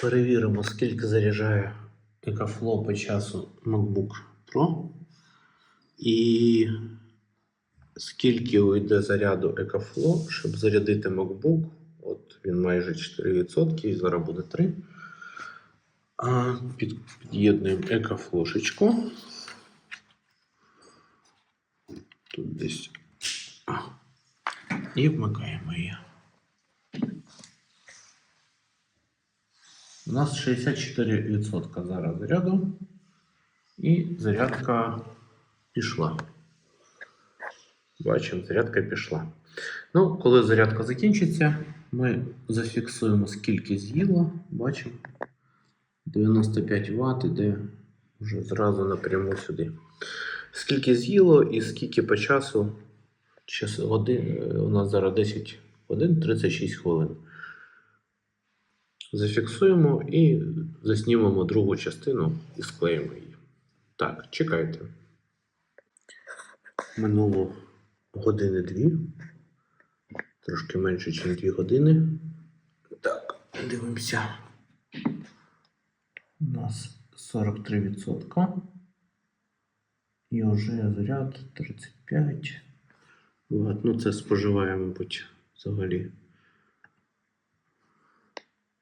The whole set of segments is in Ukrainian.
Перевіримо, скільки заряджає EcoFlow по часу MacBook Pro. І скільки уйде заряду EcoFlow, щоб зарядити MacBook. От він майже 4%, і зараз буде 3. А, під, під'єднуємо EcoFlow-шечку. Тут десь. І вмикаємо її. У нас 64% зараз заряду. І зарядка пішла. Бачимо, зарядка пішла. Ну, коли зарядка закінчиться, ми зафіксуємо, скільки з'їло. Бачимо. 95 Вт іде вже зразу напряму сюди. Скільки з'їло і скільки по часу. Час, годин, у нас зараз 10 годин 36 хвилин. Зафіксуємо і заснімемо другу частину і склеїмо її. Так, чекайте. Минуло години дві. Трошки менше, ніж дві години. Так, дивимося. У нас 43%. І вже заряд 35. От, ну це споживає, мабуть, взагалі.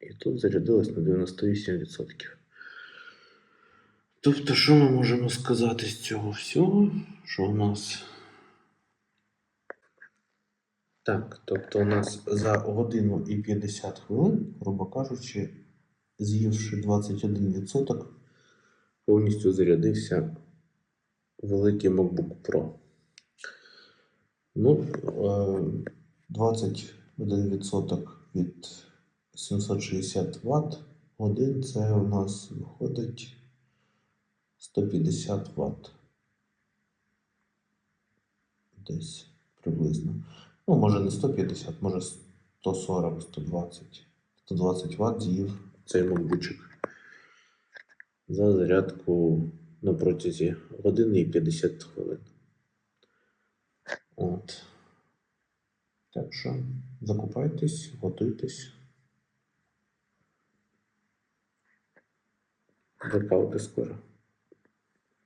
І тут зарядилось на 98%. Тобто, що ми можемо сказати з цього всього? Що у нас. Так, тобто у нас за годину і 50 хвилин, грубо кажучи, з'ївши 21%, повністю зарядився великий MacBook Pro. Ну, е, 21% від 760 Вт годин це у нас виходить 150 Вт. Десь приблизно. Ну, може не 150, може 140, 120. 120 Вт з'їв цей макбучик за зарядку на протязі години і 50 хвилин. От. Так що закупайтесь, готуйтесь. Закалки скоро.